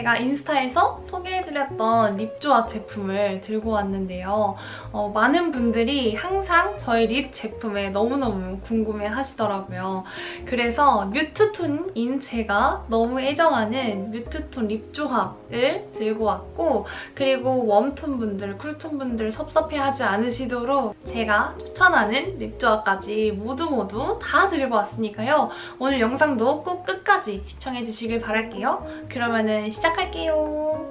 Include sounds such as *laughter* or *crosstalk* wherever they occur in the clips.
제가 인스타에서 소개해드렸던 립 조합 제품을 들고 왔는데요. 어, 많은 분들이 항상 저희 립 제품에 너무너무 궁금해 하시더라고요. 그래서 뮤트톤인 제가 너무 애정하는 뮤트톤 립 조합을 들고 왔고 그리고 웜톤 분들, 쿨톤 분들 섭섭해하지 않으시도록 제가 추천하는 립 조합까지 모두 모두 다 들고 왔으니까요. 오늘 영상도 꼭 끝까지 시청해주시길 바랄게요. 그러면은 시작 할게요.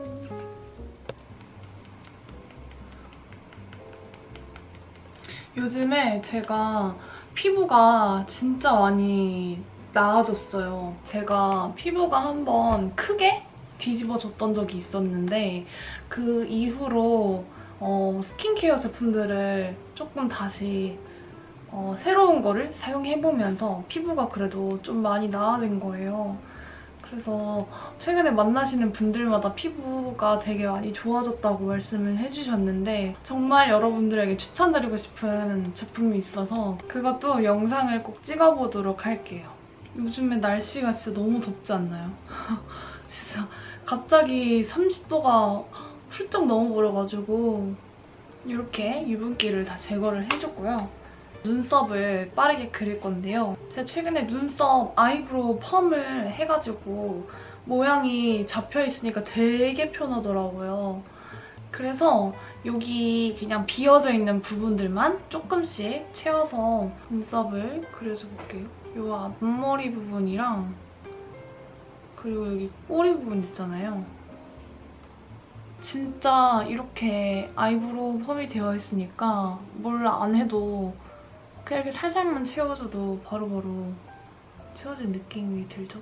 요즘에 제가 피부가 진짜 많이 나아졌어요. 제가 피부가 한번 크게 뒤집어졌던 적이 있었는데 그 이후로 어, 스킨케어 제품들을 조금 다시 어, 새로운 거를 사용해보면서 피부가 그래도 좀 많이 나아진 거예요. 그래서 최근에 만나시는 분들마다 피부가 되게 많이 좋아졌다고 말씀을 해주셨는데 정말 여러분들에게 추천드리고 싶은 제품이 있어서 그것도 영상을 꼭 찍어보도록 할게요. 요즘에 날씨가 진짜 너무 덥지 않나요? *laughs* 진짜 갑자기 30도가 훌쩍 넘어버려가지고 이렇게 유분기를 다 제거를 해줬고요. 눈썹을 빠르게 그릴 건데요. 제가 최근에 눈썹 아이브로우 펌을 해가지고 모양이 잡혀있으니까 되게 편하더라고요. 그래서 여기 그냥 비어져 있는 부분들만 조금씩 채워서 눈썹을 그려줘 볼게요. 이 앞머리 부분이랑 그리고 여기 꼬리 부분 있잖아요. 진짜 이렇게 아이브로우 펌이 되어 있으니까 뭘 안 해도 그냥 이렇게 살살만 채워줘도 바로 바로 채워진 느낌이 들죠?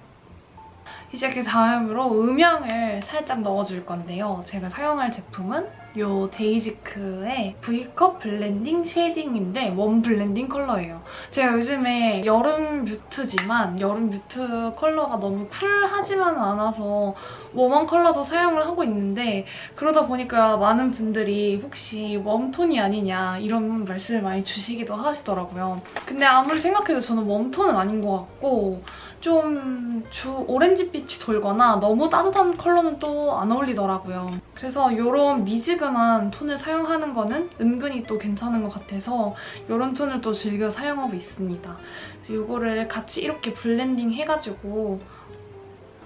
이제 그 다음으로 음영을 살짝 넣어줄 건데요. 제가 사용할 제품은 이 데이지크의 V컵 블렌딩 쉐이딩인데 원 블렌딩 컬러예요. 제가 요즘에 여름 뮤트지만 여름 뮤트 컬러가 너무 쿨하지만은 않아서 웜한 컬러도 사용을 하고 있는데 그러다 보니까 많은 분들이 혹시 웜톤이 아니냐 이런 말씀을 많이 주시기도 하시더라고요. 근데 아무리 생각해도 저는 웜톤은 아닌 것 같고 좀 주 오렌지빛이 돌거나 너무 따뜻한 컬러는 또 안 어울리더라고요. 그래서 이런 미지근한 톤을 사용하는 거는 은근히 또 괜찮은 것 같아서 이런 톤을 또 즐겨 사용하고 있습니다. 그래서 이거를 같이 이렇게 블렌딩 해가지고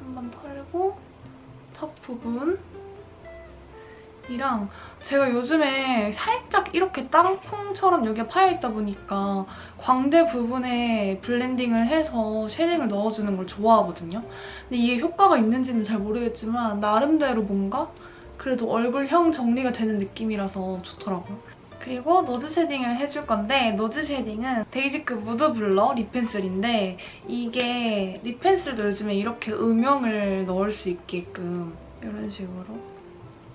한번 털고 턱 부분 이랑 제가 요즘에 살짝 이렇게 땅콩처럼 여기가 파여있다 보니까 광대 부분에 블렌딩을 해서 쉐딩을 넣어주는 걸 좋아하거든요. 근데 이게 효과가 있는지는 잘 모르겠지만 나름대로 뭔가 그래도 얼굴형 정리가 되는 느낌이라서 좋더라고요. 그리고 노즈 쉐딩을 해줄 건데 노즈 쉐딩은 데이지크 무드 블러 립 펜슬인데 이게 립 펜슬도 요즘에 이렇게 음영을 넣을 수 있게끔 이런 식으로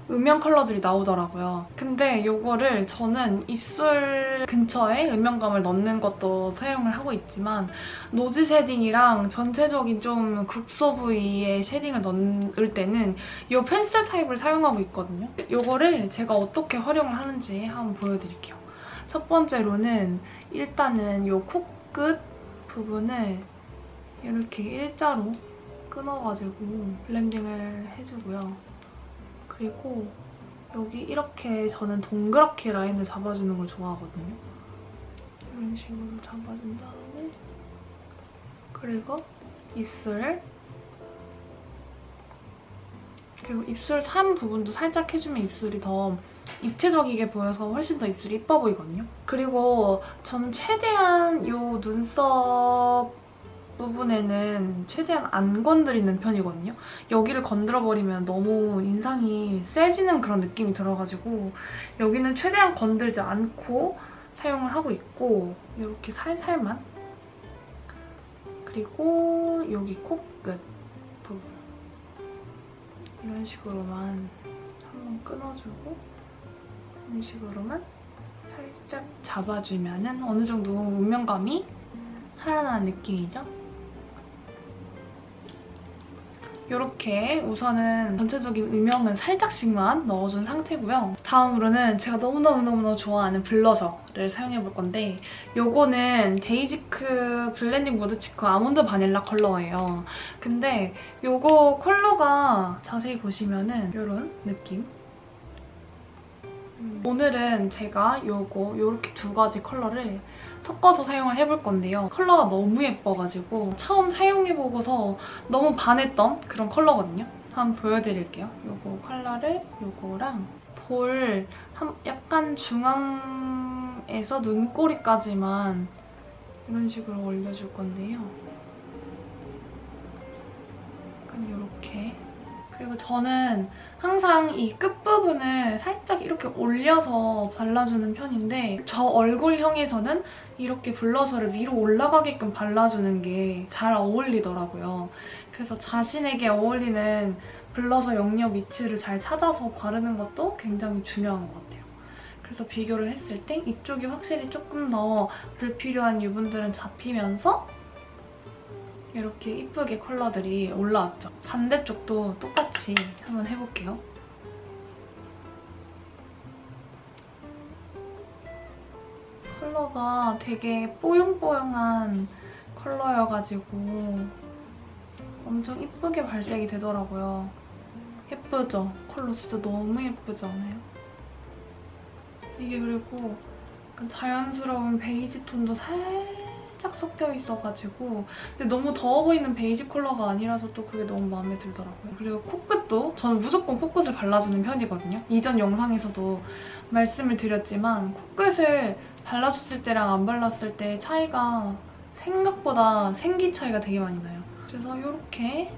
음영 컬러들이 나오더라고요. 근데 이거를 저는 입술 근처에 음영감을 넣는 것도 사용을 하고 있지만 노즈 쉐딩이랑 전체적인 좀 극소 부위에 쉐딩을 넣을 때는 이 펜슬 타입을 사용하고 있거든요. 이거를 제가 어떻게 활용을 하는지 한번 보여드릴게요. 첫 번째로는 일단은 이 코끝 부분을 이렇게 일자로 끊어가지고 블렌딩을 해주고요. 그리고 여기 이렇게 저는 동그랗게 라인을 잡아주는 걸 좋아하거든요. 이런 식으로 잡아준 다음에 그리고 입술 그리고 입술 산 부분도 살짝 해주면 입술이 더 입체적이게 보여서 훨씬 더 입술이 이뻐 보이거든요. 그리고 저는 최대한 이 눈썹 부분에는 최대한 안 건드리는 편이거든요. 여기를 건드려버리면 너무 인상이 세지는 그런 느낌이 들어가지고 여기는 최대한 건들지 않고 사용을 하고 있고 이렇게 살살만 그리고 여기 코끝 부분 이런 식으로만 한번 끊어주고 이런 식으로만 살짝 잡아주면 어느 정도 음영감이 살아나는 느낌이죠? 이렇게 우선은 전체적인 음영은 살짝씩만 넣어준 상태고요. 다음으로는 제가 너무너무너무 좋아하는 블러셔를 사용해볼 건데 요거는 데이지크 블렌딩 무드 치크 아몬드 바닐라 컬러예요. 근데 요거 컬러가 자세히 보시면은 이런 느낌? 오늘은 제가 요거 요렇게 두 가지 컬러를 섞어서 사용을 해볼 건데요. 컬러가 너무 예뻐가지고 처음 사용해보고서 너무 반했던 그런 컬러거든요. 한번 보여드릴게요. 요거 컬러를 요거랑 볼 한- 약간 중앙에서 눈꼬리까지만 이런 식으로 올려줄 건데요. 약간 요렇게 그리고 저는 항상 이 끝부분을 살짝 이렇게 올려서 발라주는 편인데 저 얼굴형에서는 이렇게 블러셔를 위로 올라가게끔 발라주는 게 잘 어울리더라고요. 그래서 자신에게 어울리는 블러셔 영역 위치를 잘 찾아서 바르는 것도 굉장히 중요한 것 같아요. 그래서 비교를 했을 때 이쪽이 확실히 조금 더 불필요한 유분들은 잡히면서 이렇게 이쁘게 컬러들이 올라왔죠. 반대쪽도 똑같이 한번 해볼게요. 컬러가 되게 뽀용뽀용한 컬러여가지고 엄청 이쁘게 발색이 되더라고요. 예쁘죠? 컬러 진짜 너무 예쁘지 않아요? 이게 그리고 자연스러운 베이지 톤도 살짝 섞여 있어가지고 근데 너무 더워 보이는 베이지 컬러가 아니라서 또 그게 너무 마음에 들더라고요. 그리고 코끝도 저는 무조건 코끝을 발라주는 편이거든요. 이전 영상에서도 말씀을 드렸지만 코끝을 발라줬을 때랑 안 발랐을 때 차이가 생각보다 생기 차이가 되게 많이 나요. 그래서 이렇게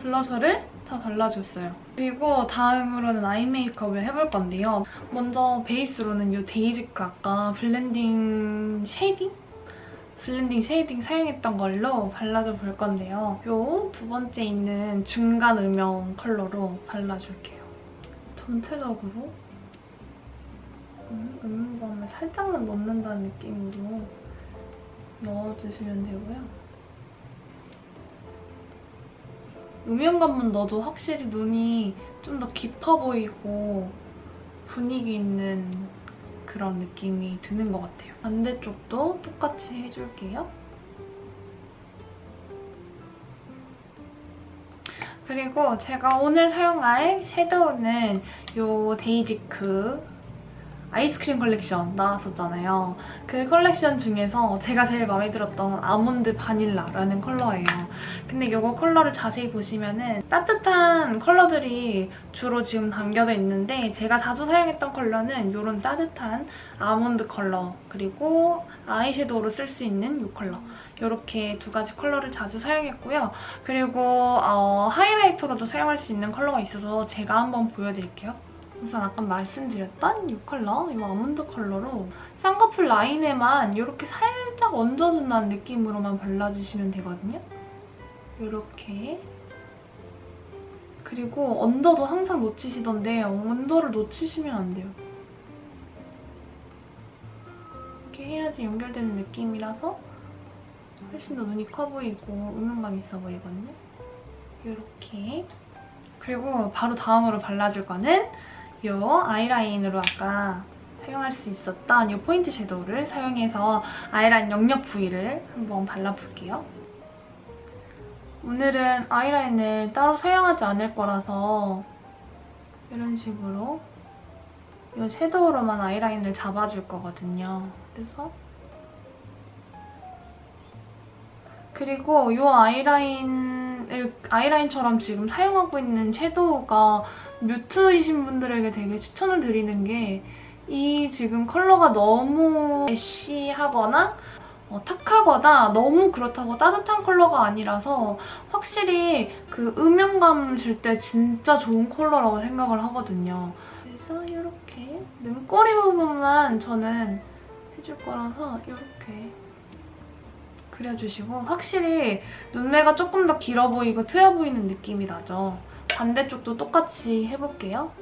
블러셔를 다 발라줬어요. 그리고 다음으로는 아이 메이크업을 해볼 건데요. 먼저 베이스로는 이 데이지크 아까 블렌딩 쉐이딩? 블렌딩 쉐이딩 사용했던 걸로 발라줘 볼 건데요. 이두 번째 있는 중간 음영 컬러로 발라줄게요. 전체적으로 음, 음영감을 살짝만 넣는다는 느낌으로 넣어주시면 되고요. 음영감만 넣어도 확실히 눈이 좀 더 깊어 보이고 분위기 있는 그런 느낌이 드는 것 같아요. 반대쪽도 똑같이 해줄게요. 그리고 제가 오늘 사용할 섀도우는 이 데이지크 아이스크림 컬렉션 나왔었잖아요. 그 컬렉션 중에서 제가 제일 마음에 들었던 아몬드 바닐라라는 컬러예요. 근데 이거 컬러를 자세히 보시면은 따뜻한 컬러들이 주로 지금 담겨져 있는데 제가 자주 사용했던 컬러는 이런 따뜻한 아몬드 컬러 그리고 아이섀도우로 쓸 수 있는 이 컬러 이렇게 두 가지 컬러를 자주 사용했고요. 그리고 어, 하이라이터로도 사용할 수 있는 컬러가 있어서 제가 한번 보여드릴게요. 우선 아까 말씀드렸던 이 컬러, 이 아몬드 컬러로 쌍꺼풀 라인에만 이렇게 살짝 얹어준다는 느낌으로만 발라주시면 되거든요. 이렇게. 그리고 언더도 항상 놓치시던데 언더를 놓치시면 안 돼요. 이렇게 해야지 연결되는 느낌이라서 훨씬 더 눈이 커 보이고 음영감 있어 보이거든요. 이렇게. 그리고 바로 다음으로 발라줄 거는 이 아이라인으로 아까 사용할 수 있었던 이 포인트 섀도우를 사용해서 아이라인 영역 부위를 한번 발라볼게요. 오늘은 아이라인을 따로 사용하지 않을 거라서 이런 식으로 이 섀도우로만 아이라인을 잡아줄 거거든요. 그래서 그리고 이 아이라인을 아이라인처럼 지금 사용하고 있는 섀도우가 뮤트이신 분들에게 되게 추천을 드리는 게 이 지금 컬러가 너무 애쉬하거나 어, 탁하거나 너무 그렇다고 따뜻한 컬러가 아니라서 확실히 그 음영감 줄 때 진짜 좋은 컬러라고 생각을 하거든요. 그래서 이렇게 눈꼬리 부분만 저는 해줄 거라서 이렇게 그려주시고 확실히 눈매가 조금 더 길어 보이고 트여 보이는 느낌이 나죠. 반대쪽도 똑같이 해볼게요.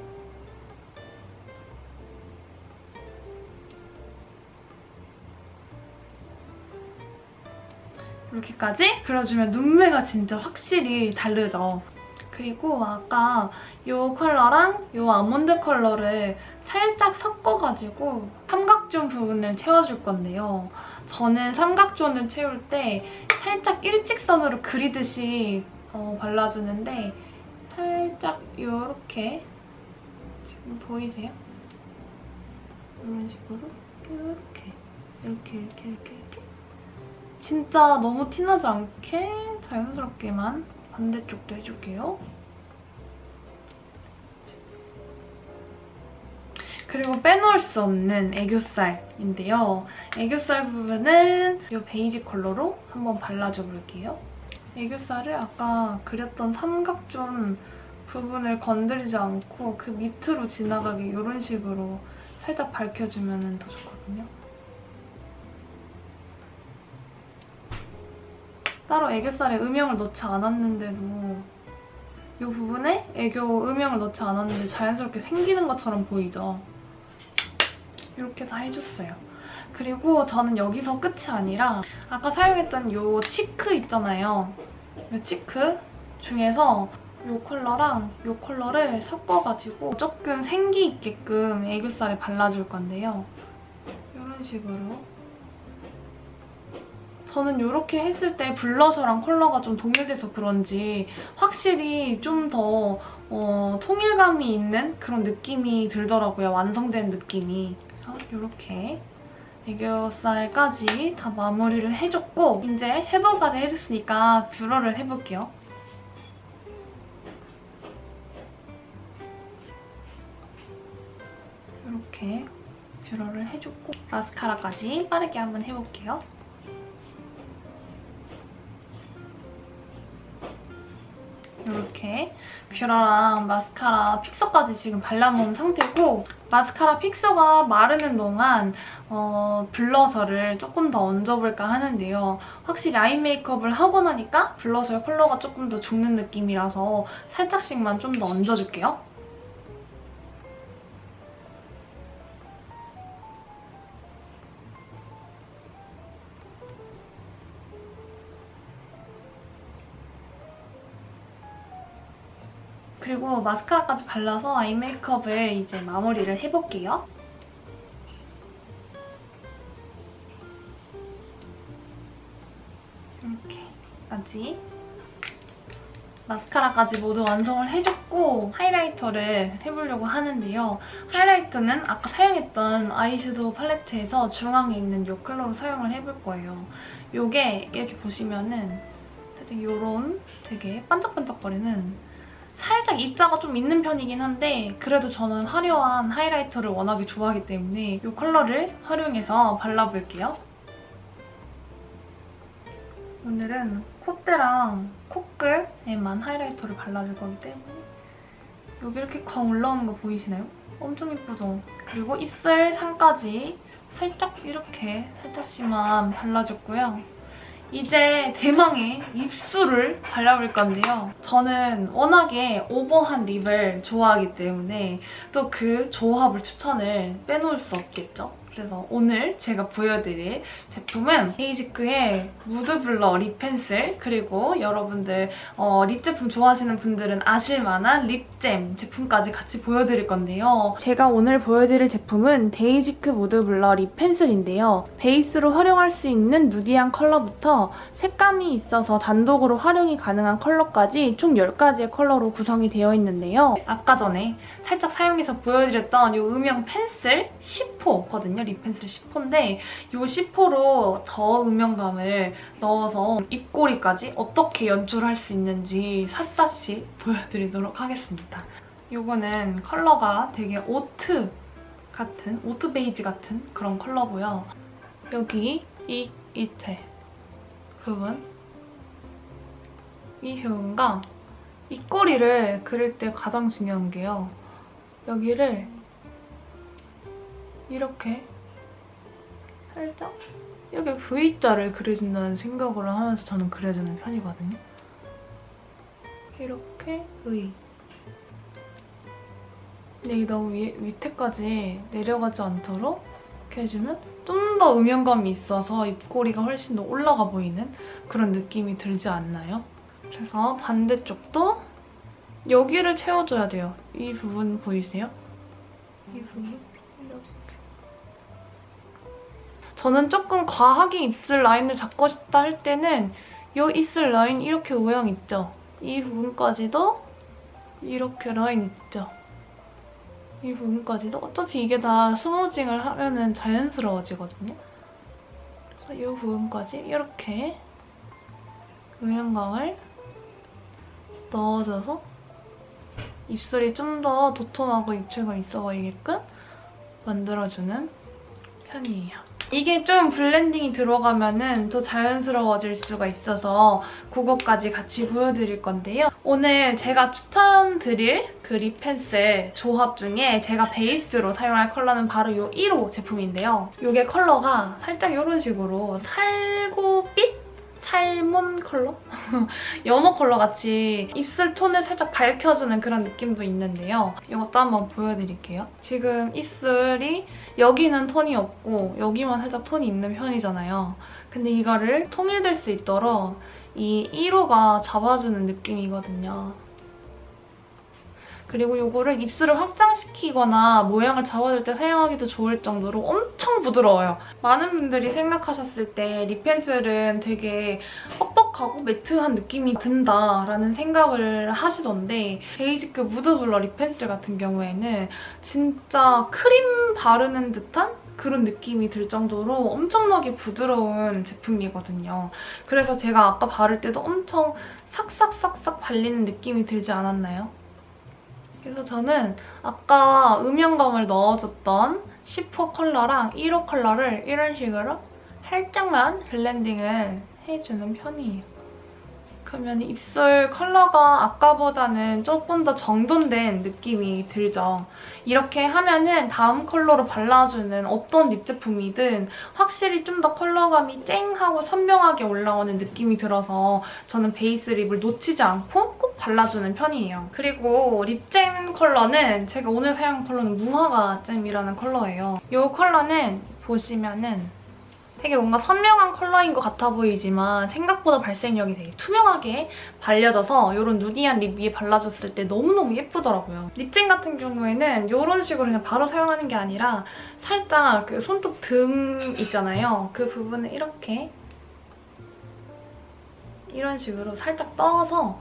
이렇게까지 그려주면 눈매가 진짜 확실히 다르죠. 그리고 아까 이 컬러랑 이 아몬드 컬러를 살짝 섞어가지고 삼각존 부분을 채워줄 건데요. 저는 삼각존을 채울 때 살짝 일직선으로 그리듯이 어, 발라주는데 살짝 이렇게 지금 보이세요? 이런 식으로 이렇게 이렇게 이렇게 이렇게 이렇게 진짜 너무 티나지 않게 자연스럽게만 반대쪽도 해줄게요. 그리고 빼놓을 수 없는 애교살인데요. 애교살 부분은 이 베이지 컬러로 한번 발라줘 볼게요. 애교살을 아까 그렸던 삼각존 부분을 건드리지 않고 그 밑으로 지나가게 이런 식으로 살짝 밝혀주면 더 좋거든요. 따로 애교살에 음영을 넣지 않았는데도 이 부분에 애교 음영을 넣지 않았는데 자연스럽게 생기는 것처럼 보이죠? 이렇게 다 해줬어요. 그리고 저는 여기서 끝이 아니라 아까 사용했던 이 치크 있잖아요. 이 치크 중에서 이 컬러랑 이 컬러를 섞어가지고 조금 생기 있게끔 애교살에 발라줄 건데요. 이런 식으로 저는 이렇게 했을 때 블러셔랑 컬러가 좀 동일돼서 그런지 확실히 좀더 어, 통일감이 있는 그런 느낌이 들더라고요. 완성된 느낌이. 그래서 이렇게 애교살까지 다 마무리를 해줬고 이제 섀도우까지 해줬으니까 뷰러를 해볼게요. 이렇게 뷰러를 해줬고 마스카라까지 빠르게 한번 해볼게요. 이렇게 뷰러랑 마스카라 픽서까지 지금 발라놓은 상태고 마스카라 픽서가 마르는 동안 어, 블러셔를 조금 더 얹어볼까 하는데요. 확실히 아이 메이크업을 하고 나니까 블러셔의 컬러가 조금 더 죽는 느낌이라서 살짝씩만 좀 더 얹어줄게요. 그리고 마스카라까지 발라서 아이 메이크업을 이제 마무리를 해볼게요. 이렇게까지 마스카라까지 모두 완성을 해줬고 하이라이터를 해보려고 하는데요. 하이라이터는 아까 사용했던 아이섀도우 팔레트에서 중앙에 있는 이 컬러로 사용을 해볼 거예요. 이게 이렇게 보시면은 살짝 이런 되게 반짝반짝거리는 살짝 입자가 좀 있는 편이긴 한데 그래도 저는 화려한 하이라이터를 워낙에 좋아하기 때문에 이 컬러를 활용해서 발라볼게요. 오늘은 콧대랑 코끝에만 하이라이터를 발라줄 거기 때문에 여기 이렇게 광 올라오는 거 보이시나요? 엄청 예쁘죠? 그리고 입술 상까지 살짝 이렇게 살짝씩만 발라줬고요. 이제 대망의 입술을 발라볼 건데요. 저는 워낙에 오버한 립을 좋아하기 때문에 또 그 조합을 추천을 빼놓을 수 없겠죠. 그래서 오늘 제가 보여드릴 제품은 헤이지크의 무드 블러 립 펜슬 그리고 여러분들 어, 립 제품 좋아하시는 분들은 아실 만한 립잼 제품까지 같이 보여드릴 건데요. 제가 오늘 보여드릴 제품은 데이지크 무드 블러 립 펜슬인데요. 베이스로 활용할 수 있는 누디한 컬러부터 색감이 있어서 단독으로 활용이 가능한 컬러까지 총 10가지의 컬러로 구성이 되어 있는데요. 아까 전에 살짝 사용해서 보여드렸던 이 음영 펜슬 10호거든요. 립 펜슬 10호인데 이 10호로 더 음영감을 넣어서 입꼬리까지 어떻게 연출할 수 있는지 샅샅이 보여드리도록 하겠습니다. 이거는 컬러가 되게 오트 같은, 오트 베이지 같은 그런 컬러고요. 여기 이 밑에 부분 이 부분과 입꼬리를 그릴 때 가장 중요한 게요. 여기를 이렇게 살짝 여기 V자를 그려준다는 생각을 하면서 저는 그려주는 편이거든요. 이렇게 V. 근데 너무 위, 밑에까지 내려가지 않도록 이렇게 해주면 좀 더 음영감이 있어서 입꼬리가 훨씬 더 올라가 보이는 그런 느낌이 들지 않나요? 그래서 반대쪽도 여기를 채워줘야 돼요. 이 부분 보이세요? 이 부분? 이렇게. 저는 조금 과하게 입술 라인을 잡고 싶다 할 때는 이 입술 라인 이렇게 모양 있죠? 이 부분까지도 이렇게 라인 있죠? 이 부분까지도 어차피 이게 다 스무징을 하면은 자연스러워지거든요. 이 부분까지 이렇게 음영감을 넣어줘서 입술이 좀 더 도톰하고 입체감 있어 보이게끔 만들어주는 편이에요. 이게 좀 블렌딩이 들어가면은 더 자연스러워질 수가 있어서 그거까지 같이 보여드릴 건데요. 오늘 제가 추천드릴 그 립 펜슬 조합 중에 제가 베이스로 사용할 컬러는 바로 이 1호 제품인데요. 이게 컬러가 살짝 이런 식으로 살구빛? 살몬 컬러? *laughs* 연어 컬러 같이 입술 톤을 살짝 밝혀주는 그런 느낌도 있는데요. 이것도 한번 보여드릴게요. 지금 입술이 여기는 톤이 없고 여기만 살짝 톤이 있는 편이잖아요. 근데 이거를 통일될 수 있도록 이 1호가 잡아주는 느낌이거든요. 그리고 이거를 입술을 확장시키거나 모양을 잡아줄 때 사용하기도 좋을 정도로 엄청 부드러워요. 많은 분들이 생각하셨을 때 립펜슬은 되게 뻑뻑하고 매트한 느낌이 든다라는 생각을 하시던데 베이지크 무드블러 립펜슬 같은 경우에는 진짜 크림 바르는 듯한 그런 느낌이 들 정도로 엄청나게 부드러운 제품이거든요. 그래서 제가 아까 바를 때도 엄청 싹싹싹싹 발리는 느낌이 들지 않았나요? 그래서 저는 아까 음영감을 넣어줬던 10호 컬러랑 1호 컬러를 이런 식으로 살짝만 블렌딩을 해주는 편이에요. 그러면 입술 컬러가 아까보다는 조금 더 정돈된 느낌이 들죠. 이렇게 하면은 다음 컬러로 발라주는 어떤 립 제품이든 확실히 좀 더 컬러감이 쨍하고 선명하게 올라오는 느낌이 들어서 저는 베이스 립을 놓치지 않고 꼭 발라주는 편이에요. 그리고 립잼 컬러는 제가 오늘 사용한 컬러는 무화과 잼이라는 컬러예요. 이 컬러는 보시면은 되게 뭔가 선명한 컬러인 것 같아 보이지만 생각보다 발색력이 되게 투명하게 발려져서 이런 누디한 립 위에 발라줬을 때 너무너무 예쁘더라고요. 립쟁 같은 경우에는 이런 식으로 그냥 바로 사용하는 게 아니라 살짝 그 손톱 등 있잖아요. 그 부분을 이렇게 이런 식으로 살짝 떠서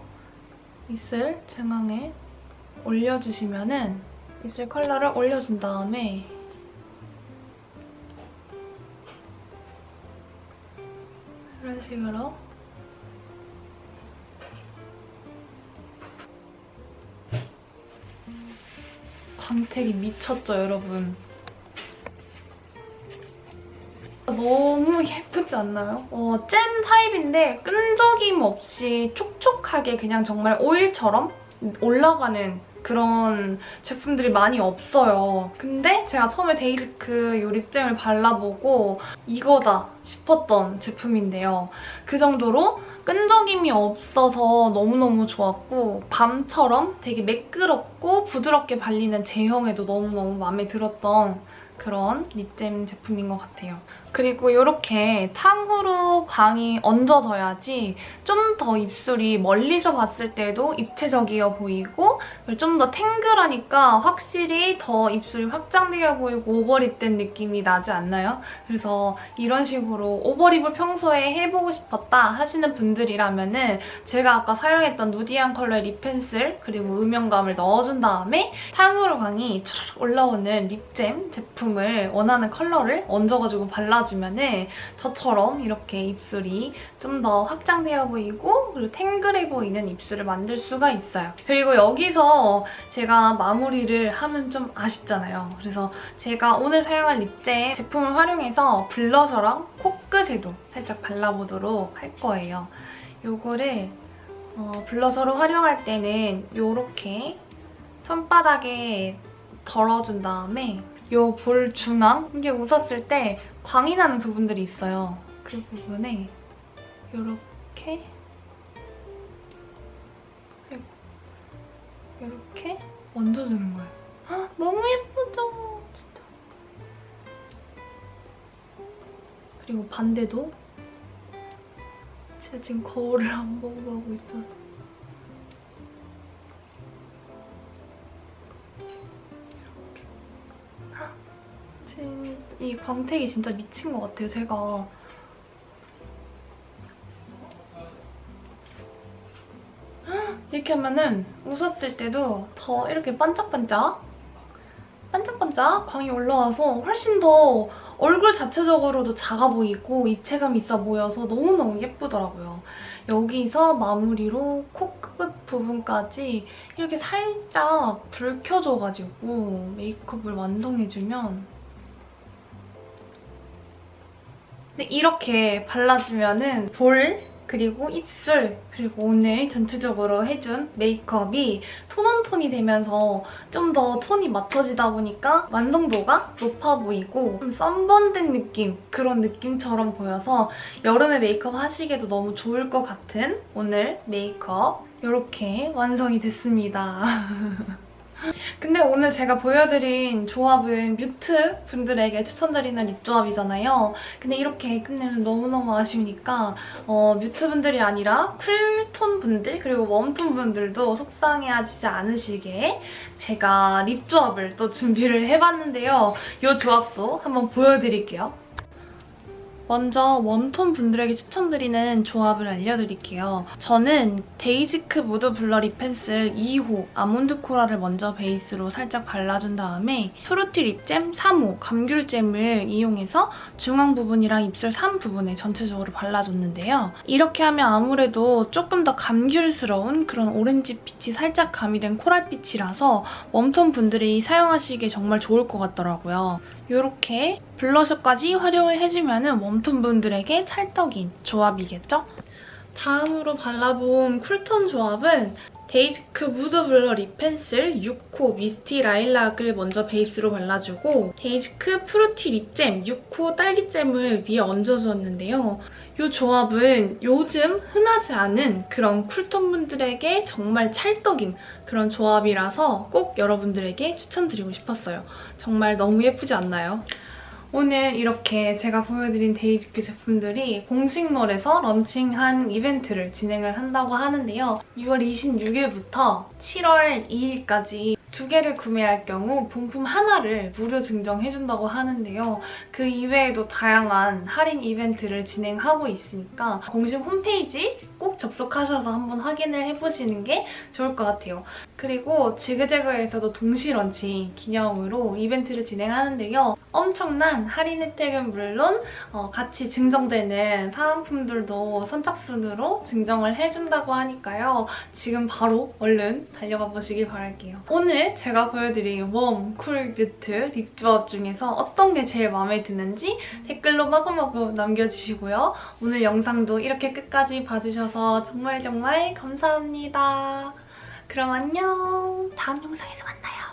입술 중앙에 올려주시면은 입술 컬러를 올려준 다음에 식으로 광택이 미쳤죠, 여러분? 너무 예쁘지 않나요? 어, 잼 타입인데 끈적임 없이 촉촉하게 그냥 정말 오일처럼 올라가는 그런 제품들이 많이 없어요. 근데 제가 처음에 데이지크 이 립잼을 발라보고 이거다 싶었던 제품인데요. 그 정도로 끈적임이 없어서 너무너무 좋았고 밤처럼 되게 매끄럽고 부드럽게 발리는 제형에도 너무너무 마음에 들었던 그런 립잼 제품인 것 같아요. 그리고 이렇게 탕후루 광이 얹어져야지 좀 더 입술이 멀리서 봤을 때도 입체적이어 보이고 좀 더 탱글하니까 확실히 더 입술이 확장되어 보이고 오버립된 느낌이 나지 않나요? 그래서 이런 식으로 오버립을 평소에 해보고 싶었다 하시는 분들이라면 은 제가 아까 사용했던 누디한 컬러의 립펜슬 그리고 음영감을 넣어준 다음에 탕후루 광이 올라오는 립잼 제품을 원하는 컬러를 얹어가지고 발라 발라주면은 저처럼 이렇게 입술이 좀 더 확장되어 보이고 그리고 탱글해 보이는 입술을 만들 수가 있어요. 그리고 여기서 제가 마무리를 하면 좀 아쉽잖아요. 그래서 제가 오늘 사용할 립제 제품을 활용해서 블러셔랑 코끝에도 살짝 발라보도록 할 거예요. 요거를 어, 블러셔로 활용할 때는 이렇게 손바닥에 덜어준 다음에 이볼 중앙 이게 웃었을 때 광이 나는 부분들이 있어요. 그 부분에 이렇게 이렇게 얹어주는 거예요. 헉, 너무 예쁘죠? 진짜. 그리고 반대도 제가 지금 거울을 *laughs* 안 보고 하고 있어서 이 광택이 진짜 미친 것 같아요 제가 헉, 이렇게 하면은 웃었을 때도 더 이렇게 반짝반짝 반짝반짝 광이 올라와서 훨씬 더 얼굴 자체적으로도 작아 보이고 입체감 있어 보여서 너무너무 예쁘더라고요. 여기서 마무리로 코끝 부분까지 이렇게 살짝 불 켜줘가지고 메이크업을 완성해주면 근데 이렇게 발라주면은 볼 그리고 입술 그리고 오늘 전체적으로 해준 메이크업이 톤온톤이 되면서 좀 더 톤이 맞춰지다 보니까 완성도가 높아 보이고 좀 썬번된 느낌 그런 느낌처럼 보여서 여름에 메이크업 하시기에도 너무 좋을 것 같은 오늘 메이크업 이렇게 완성이 됐습니다. *laughs* 근데 오늘 제가 보여드린 조합은 뮤트 분들에게 추천드리는 립 조합이잖아요. 근데 이렇게 끝내면 너무너무 아쉬우니까 어, 뮤트 분들이 아니라 쿨톤 분들 그리고 웜톤 분들도 속상해하지 않으시게 제가 립 조합을 또 준비를 해봤는데요. 이 조합도 한번 보여드릴게요. 먼저 웜톤 분들에게 추천드리는 조합을 알려드릴게요. 저는 데이지크 무드 블러 립 펜슬 2호 아몬드 코라를 먼저 베이스로 살짝 발라준 다음에 프루티 립잼 3호 감귤잼을 이용해서 중앙 부분이랑 입술 3 부분에 전체적으로 발라줬는데요. 이렇게 하면 아무래도 조금 더 감귤스러운 그런 오렌지 빛이 살짝 가미된 코랄빛이라서 웜톤 분들이 사용하시기에 정말 좋을 것 같더라고요. 이렇게 블러셔까지 활용을 해주면 웜톤 분들에게 찰떡인 조합이겠죠? 다음으로 발라본 쿨톤 조합은 데이지크 무드 블러 립 펜슬 6호 미스티 라일락을 먼저 베이스로 발라주고 데이지크 프루티 립잼 6호 딸기잼을 위에 얹어주었는데요. 이 조합은 요즘 흔하지 않은 그런 쿨톤 분들에게 정말 찰떡인 그런 조합이라서 꼭 여러분들에게 추천드리고 싶었어요. 정말 너무 예쁘지 않나요? 오늘 이렇게 제가 보여드린 데이지크 제품들이 공식몰에서 런칭한 이벤트를 진행을 한다고 하는데요. 6월 26일부터 7월 2일까지 두 개를 구매할 경우 본품 하나를 무료 증정해준다고 하는데요. 그 이외에도 다양한 할인 이벤트를 진행하고 있으니까 공식 홈페이지 꼭 접속하셔서 한번 확인을 해보시는 게 좋을 것 같아요. 그리고 지그재그에서도 동시 런칭 기념으로 이벤트를 진행하는데요. 엄청난 할인 혜택은 물론 어, 같이 증정되는 사은품들도 선착순으로 증정을 해준다고 하니까요. 지금 바로 얼른 달려가 보시길 바랄게요. 오늘 제가 보여드린 웜, 쿨, 뮤트 립 조합 중에서 어떤 게 제일 마음에 드는지 댓글로 마구마구 남겨주시고요. 오늘 영상도 이렇게 끝까지 봐주셔서 정말 정말 감사합니다. 그럼 안녕. 다음 영상에서 만나요.